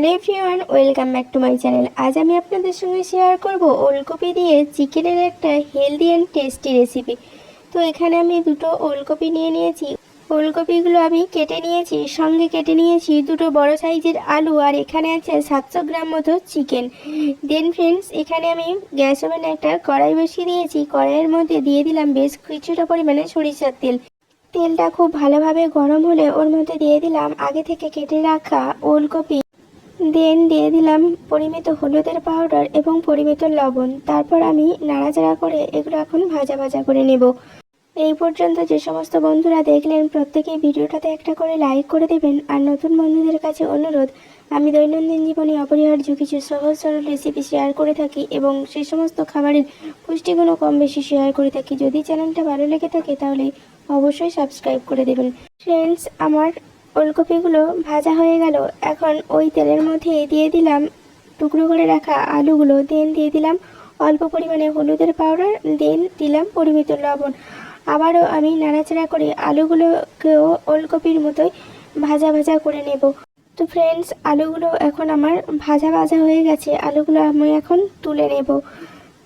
Hello everyone, welcome back to my channel. আজ আমি আপনাদের সঙ্গে শেয়ার করব ওলকপি দিয়ে চিকেনের একটা হেলদি অ্যান্ড টেস্টি রেসিপি। তো এখানে আমি দুটো ওলকপি নিয়ে নিয়েছি। ওলকপিগুলো আমি কেটে নিয়েছি, সঙ্গে কেটে নিয়েছি দুটো বড় সাইজের আলু আর এখানে আছে সাতশো গ্রাম মতো চিকেন। দেন ফ্রেন্ডস, এখানে আমি গ্যাস ওভেনে একটা কড়াই বসিয়ে দিয়েছি। কড়াইয়ের মধ্যে দিয়ে দিলাম বেশ কিছুটা পরিমাণে সরিষার তেল। তেলটা খুব ভালোভাবে গরম হলে ওর মধ্যে দিয়ে দিলাম আগে থেকে কেটে রাখা ওলকপি দেন দিয়ে দিলাম পরিমিত হলুদের পাউডার এবং পরিমিত লবণ। তারপর আমি নাড়াচাড়া করে এগুলো এখন ভাজা ভাজা করে নেব। এই পর্যন্ত যে সমস্ত বন্ধুরা দেখলেন, প্রত্যেকেই ভিডিওটাতে একটা করে লাইক করে দেবেন। আর নতুন বন্ধুদের কাছে অনুরোধ, আমি দৈনন্দিন জীবনে অপরিহার্য কিছু সহজ সরল রেসিপি শেয়ার করে থাকি এবং সেই সমস্ত খাবারের পুষ্টিগুণও কম বেশি শেয়ার করে থাকি। যদি চ্যানেলটা ভালো লেগে থাকে তাহলে অবশ্যই সাবস্ক্রাইব করে দেবেন। ফ্রেন্ডস আমার ওলকপিগুলো ভাজা হয়ে গেল। এখন ওই তেলের মধ্যে দিয়ে দিলাম টুকরো করে রাখা আলুগুলো। দেন দিয়ে দিলাম অল্প পরিমাণে হলুদের পাউডার। দেন দিলাম পরিমিত লবণ। আবারও আমি নাড়াচাড়া করে আলুগুলোকেও ওলকপির মতোই ভাজা ভাজা করে নেব। তো ফ্রেন্ডস আলুগুলো এখন আমার ভাজা ভাজা হয়ে গেছে। আলুগুলো আমি এখন তুলে নেব।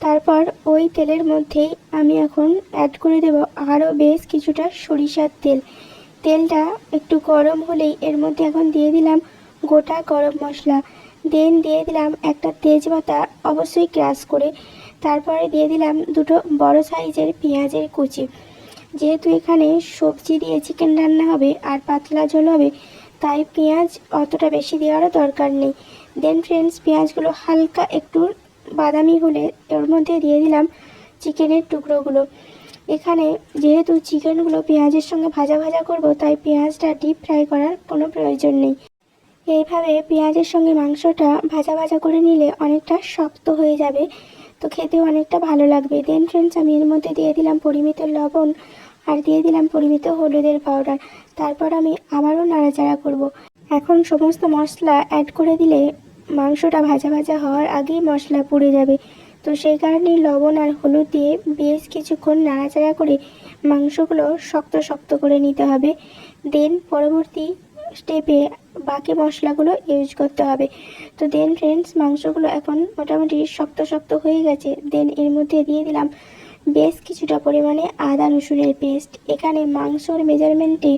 তারপর ওই তেলের মধ্যেই আমি এখন অ্যাড করে দেব আরও বেশ কিছুটা সরিষার তেল। তেলটা একটু গরম হলেই এর মধ্যে এখন দিয়ে দিলাম গোটা গরম মশলা। দেন দিয়ে দিলাম একটা তেজপাতা অবশ্যই ক্রাশ করে। তারপরে দিয়ে দিলাম দুটো বড় সাইজের পেঁয়াজের কুচি। যেহেতু এখানে সবজি দিয়ে চিকেন রান্না হবে আর পাতলা ঝোল হবে, তাই পেঁয়াজ অতটা বেশি দেওয়ারও দরকার নেই। দেন ফ্রেন্ডস পেঁয়াজগুলো হালকা একটু বাদামি হলে এর মধ্যে দিয়ে দিলাম চিকেনের টুকরোগুলো। এখানে যেহেতু চিকেনগুলো পেঁয়াজের সঙ্গে ভাজা ভাজা করব, তাই পেঁয়াজটা ডিপ ফ্রাই করার কোনো প্রয়োজন নেই। এইভাবে পেঁয়াজের সঙ্গে মাংসটা ভাজা ভাজা করে নিলে অনেকটা শক্ত হয়ে যাবে। তো খেতেও অনেকটা ভালো লাগবে। দেন ফ্রেন্ডস আমি এর মধ্যে দিয়ে দিলাম পরিমিত লবণ আর দিয়ে দিলাম পরিমিত হলুদের পাউডার তারপর আমি আবারও নাড়াচাড়া করব। এখন সমস্ত মশলা অ্যাড করে দিলে মাংসটা ভাজা ভাজা হওয়ার আগেই মশলা পুড়ে যাবে। তো সেই কারণে লবণ আর হলুদ দিয়ে বেশ কিছুক্ষণ নাড়াচাড়া করে মাংসগুলো শক্ত শক্ত করে নিতে হবে। দেন পরবর্তী স্টেপে বাকি মশলাগুলো ইউজ করতে হবে। তো দেন ফ্রেন্ডস মাংসগুলো এখন মোটামুটি শক্ত শক্ত হয়ে গেছে। দেন এর মধ্যে দিয়ে দিলাম বেশ কিছুটা পরিমাণে আদা রসুনের পেস্ট এখানে মাংসর মেজারমেন্টে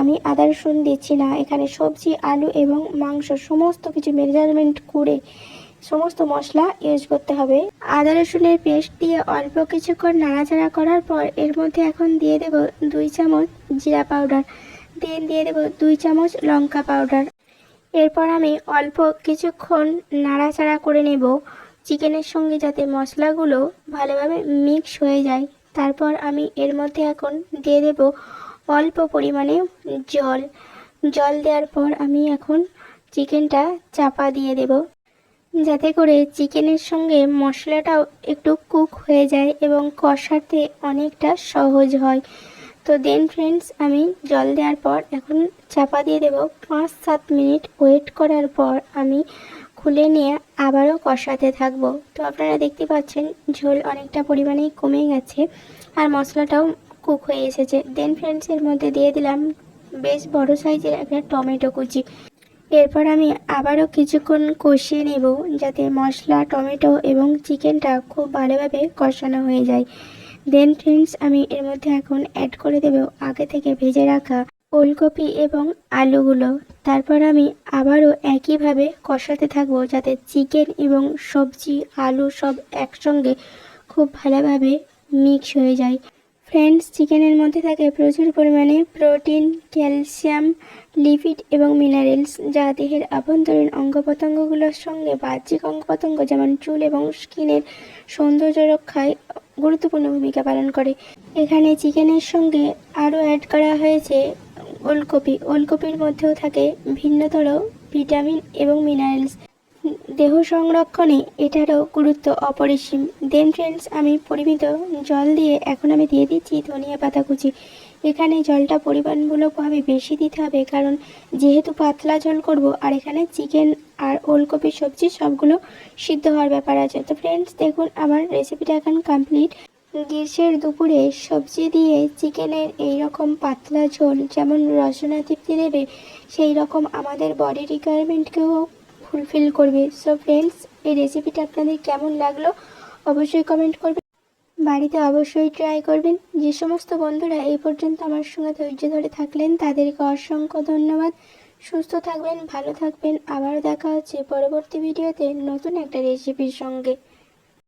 আমি আদা রসুন দিচ্ছি না। এখানে সবজি, আলু এবং মাংস সমস্ত কিছু মেজারমেন্ট করে সমস্ত মশলা ইউজ করতে হবে। আদা রসুনের পেস্ট দিয়ে অল্প কিছুক্ষণ নাড়াচাড়া করার পর এর মধ্যে এখন দিয়ে দেব দুই চামচ জিরা পাউডার। দেন দিয়ে দেব দুই চামচ লঙ্কা পাউডার। এরপর আমি অল্প কিছুক্ষণ নাড়াচাড়া করে নেব। চিকেনের সঙ্গে যাতে মশলাগুলো ভালোভাবে মিক্স হয়ে যায়। তারপর আমি এর মধ্যে এখন দিয়ে দেব অল্প পরিমাণে জল। জল দেওয়ার পর আমি এখন চিকেনটা চাপা দিয়ে দেব। যাতে করে চিকেনের সঙ্গে মশলাটাও একটু কুক হয়ে যায় এবং কষাতে অনেকটা সহজ হয়। তো দেন ফ্রেন্ডস আমি জল দেওয়ার পর এখন চাপা দিয়ে দেব। পাঁচ সাত মিনিট ওয়েট করার পর আমি খুলে নিয়ে আবারও কষাতে থাকব। তো আপনারা দেখতে পাচ্ছেন, ঝোল অনেকটা পরিমাণেই কমে গেছে আর মশলাটাও কুক হয়ে এসেছে। দেন ফ্রেন্ডস এর মধ্যে দিয়ে দিলাম বেশ বড় সাইজের একটা টমেটো কুচি। এরপর আমি আবারও কিছুক্ষণ কষিয়ে নেব যাতে মশলা, টমেটো এবং চিকেনটা খুব ভালোভাবে কষানো হয়ে যায়। দেন ফ্রেন্ডস আমি এর মধ্যে এখন অ্যাড করে দেব আগে থেকে ভেজে রাখা ওলকপি এবং আলুগুলো। তারপর আমি আবারও একইভাবে কষাতে থাকব যাতে চিকেন এবং সবজি, আলু সব একসঙ্গে খুব ভালোভাবে মিক্স হয়ে যায়। ফ্রেন্ডস, চিকেনের মধ্যে থাকে প্রচুর পরিমাণে প্রোটিন, ক্যালসিয়াম, লিপিড এবং মিনারেলস, যা দেহের আভ্যন্তরীণ অঙ্গ প্রত্যঙ্গগুলোর সঙ্গে বাহ্যিক অঙ্গ প্রত্যঙ্গ যেমন চুল এবং স্কিনের সৌন্দর্য রক্ষায় গুরুত্বপূর্ণ ভূমিকা পালন করে। এখানে চিকেনের সঙ্গে আরও অ্যাড করা হয়েছে ওলকপি। ওলকপির মধ্যেও থাকে ভিন্নতর ভিটামিন এবং মিনারেলস। দেহ সংরক্ষণে এটারও গুরুত্ব অপরিসীম। দেন ফ্রেন্ডস আমি পরিমিত জল দিয়ে এখন আমি দিয়ে দিচ্ছি ধনিয়া পাতা কুচি। এখানে জলটা পরিমাণমূলকভাবে বেশি দিতে হবে কারণ যেহেতু পাতলা ঝোল করব আর এখানে চিকেন আর ওলকপি সবজি সবগুলো সিদ্ধ হওয়ার ব্যাপার আছে। তো ফ্রেন্ডস দেখুন আমার রেসিপিটা এখন কমপ্লিট গ্রীষ্মের দুপুরে সবজি দিয়ে চিকেনের এই রকম পাতলা ঝোল, যেমন রসনা তৃপ্তি দেবে সেই রকম আমাদের বডি রিকোয়ারমেন্টকেও ফুলফিল করবে। সো ফ্রেন্ডস এই রেসিপিটা আপনাদের কেমন লাগল অবশ্যই কমেন্ট করবেন। বাড়িতে অবশ্যই ট্রাই করবেন। যে সমস্ত বন্ধুরা এই পর্যন্ত আমার সঙ্গে ধৈর্য ধরে থাকলেন, তাদেরকে অসংখ্য ধন্যবাদ। সুস্থ থাকবেন, ভালো থাকবেন। আবার দেখা হচ্ছে পরবর্তী ভিডিওতে নতুন একটা রেসিপির সঙ্গে।